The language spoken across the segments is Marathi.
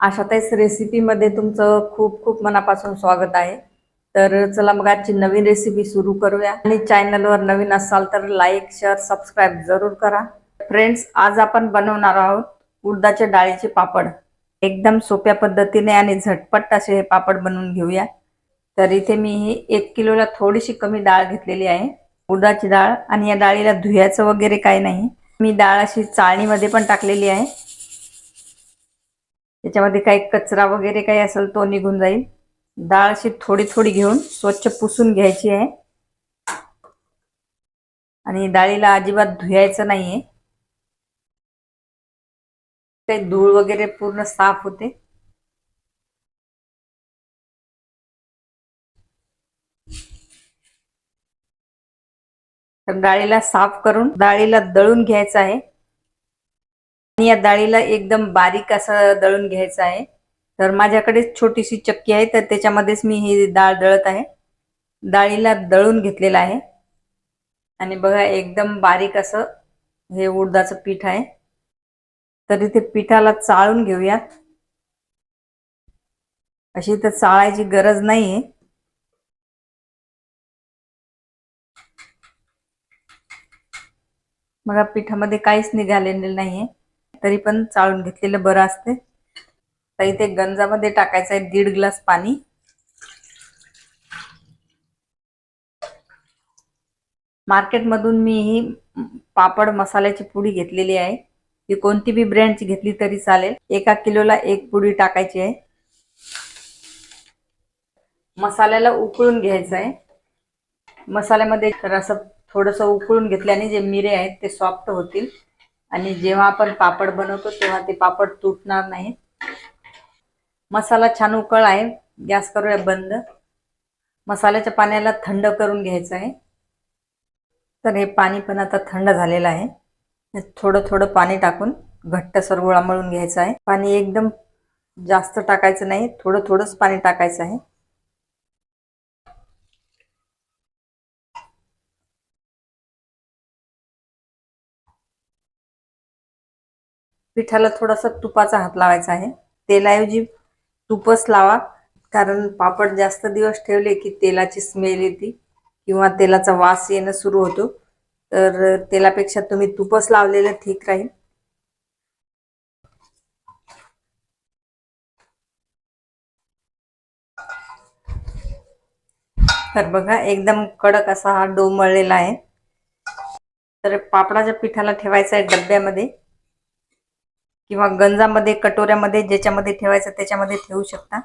अशातच रेसिपीमध्ये तुमचं खूप खूप मनापासून स्वागत आहे. तर चला मग आजची नवीन रेसिपी सुरू करूया. आणि चॅनलवर नवीन असाल तर लाईक शेअर सबस्क्राईब जरूर करा. फ्रेंड्स आज आपण बनवणार आहोत उडदाच्या डाळीचे पापड. एकदम सोप्या पद्धतीने आणि झटपट असे हे पापड बनवून घेऊया. तर इथे मी ही एक किलोला थोडीशी कमी डाळ घेतलेली आहे. उडदाची डाळ आणि या डाळीला धुयाचं वगैरे काही नाही. मी डाळ अशी चाळणीमध्ये पण टाकलेली आहे. त्याच्यामध्ये काही कचरा वगैरे काही असेल तो निघून जाईल. डाळ अशी थोडी थोडी घेऊन स्वच्छ पुसून घ्यायची आहे. आणि डाळीला अजिबात धुयायचं नाहीये. काही धूळ वगैरे पूर्ण साफ होते. तर डाळीला साफ करून डाळीला दळून घ्यायचं आहे. आणि या डाळीला एकदम बारीक असं दळून घ्यायचं आहे. तर माझ्याकडे छोटीशी चक्की आहे तर त्याच्यामध्येच मी ही डाळ दळत आहे. डाळीला दळून घेतलेलं आहे. आणि बघा एकदम बारीक असं हे उडदाचं पीठ आहे. तर इथे पिठाला चाळून घेऊयात. अशी तर चाळायची गरज नाहीये. बघा पिठामध्ये काहीच निघालेलं नाहीये. तरी पण चाळून घेतलेलं बरं असते तर इथे गंजामध्ये टाकायचं आहे दीड ग्लास पाणी. मार्केटमधून मी ही पापड मसाल्याची पुडी घेतलेली आहे. ही कोणती बी ब्रँडची घेतली तरी चालेल. एका किलोला एक पुडी टाकायची आहे. मसाल्याला उकळून घ्यायचं आहे. मसाल्यामध्ये असं थोडंसं उकळून घेतल्याने जे मिरे आहेत ते सॉफ्ट होतील. आणि जेव्हा आपण पापड बनवतो तेव्हा ते पापड तुटणार नाही मसाला छान उकळ आहे. गॅस करूया बंद. मसाल्याच्या पाण्याला थंड करून घ्यायचं आहे. तर हे पाणी पण आता थंड झालेलं आहे. थोडं थोडं पाणी टाकून घट्ट सरगोळा मळून घ्यायचा आहे. पाणी एकदम जास्त टाकायचं नाही. थोडं थोडंच पाणी टाकायचं आहे. पिठाला थोडासा तुपाचा हात लावायचा आहे. तेलाऐवजी तुपच लावा. कारण पापड जास्त दिवस ठेवले की तेलाची स्मेल येते किंवा तेलाचा वास येणं सुरू होतो. तर तेलापेक्षा तुम्ही तुपच लावलेलं ठीक राहील. तर बघा एकदम कडक असा हा डो मळलेला आहे. तर पापडाच्या पिठाला ठेवायचा आहे डब्यामध्ये. किंवा गंजामध्ये कटोऱ्यामध्ये ज्याच्यामध्ये ठेवायचं त्याच्यामध्ये ठेवू शकता.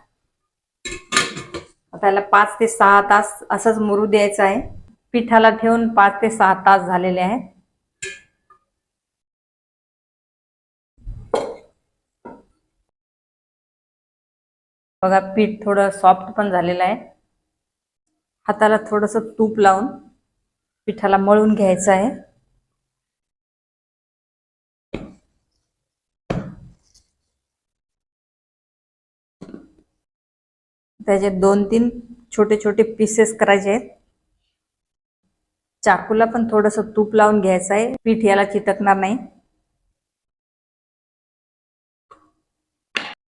त्याला पाच ते सहा तास असंच मुरू द्यायचं आहे. पिठाला ठेवून पाच ते सहा तास झालेले आहेत. बघा पीठ थोडं सॉफ्ट पण झालेलं आहे. हाताला थोडस तूप लावून पिठाला मळून घ्यायचं आहे. त्याचे दोन तीन छोटे छोटे पीसेस करायचे. आहेत चाकूला पण थोडस तूप लावून घ्यायचं आहे. पीठ याला चिटकणार नाही.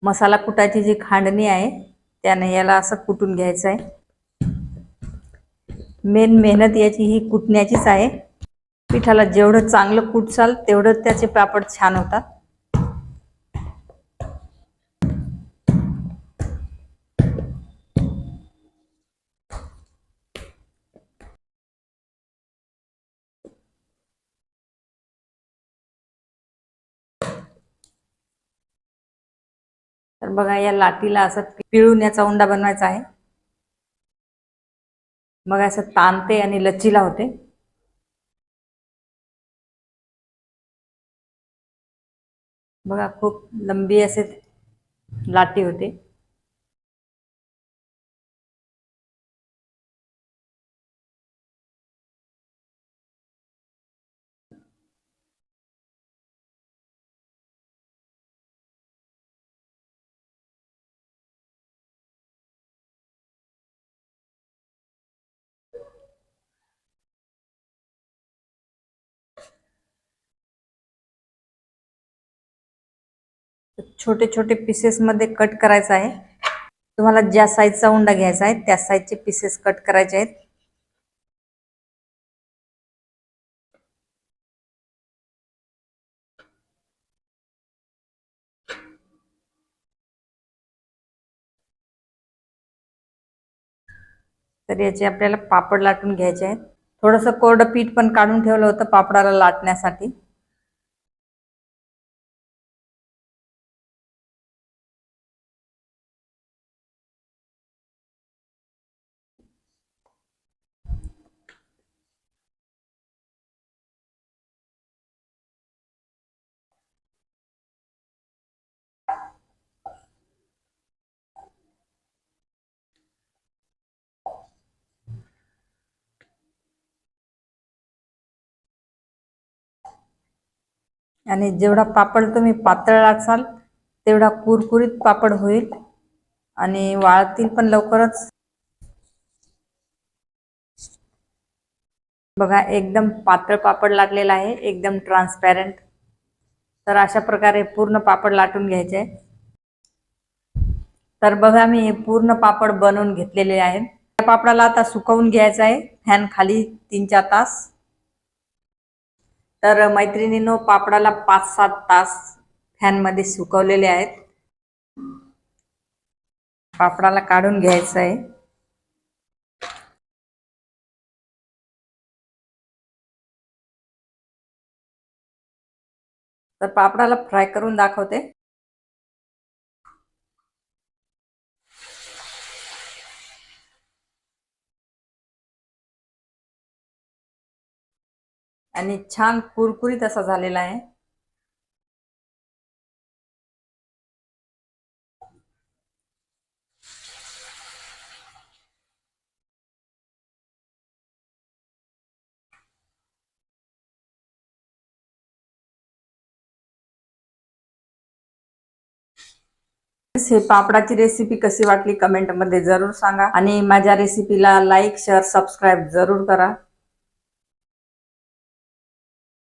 मसाला कुटायची जी खांडणी आहे त्याने याला असं कुटून घ्यायचं आहे. मेन मेहनत याची ही कुटण्याचीच आहे. पिठाला जेवढं चांगलं कुटसाल तेवढं त्याचे पापड छान होतात. तर बघा या लाटीला असं पिळून याचा उंडा बनवायचा आहे. मग असं ताणते आणि लच्चीला होते. बघा खूप लंबी असे लाटी होते. छोटे छोटे पीसेस मध्ये कट करायचं आहे. तुम्हाला ज्या साईजचा उंडा घ्यायचा आहे त्या साईजचे पीसेस कट करायचे आहेत. तर याचे आपल्याला पापड लाटून घ्यायचे आहेत. थोडंसं कोरडं पीठ पण काढून ठेवलं होतं पापडाला लाटण्यासाठी. आणि जेवढा पापड तुम्ही पातळ लाटसाल तेवढा कुरकुरीत पापड होईल आणि वाळतील पण लवकरच. बघा एकदम पातळ पापड लागलेला आहे एकदम ट्रान्सपॅरंट तर अशा प्रकारे पूर्ण पापड लाटून घ्यायचे. तर बघा मी हे पूर्ण पापड बनवून घेतलेले आहे. त्या पापडाला आता सुकवून घ्यायचं आहे फॅन खाली तीन चार तास. तर मैत्रिणीनो पापडाला पाच सात तास फॅनमध्ये सुकवलेले आहेत. पापडाला काढून घ्यायचं आहे. तर पापडाला फ्राय करून दाखवते. आणि छान कुरकुरीत असा झालेला आहे. हे पापडाची रेसिपी कशी वाटली कमेंटमध्ये जरूर सांगा. आणि माझ्या रेसिपीला लाईक शेअर सबस्क्राईब जरूर करा.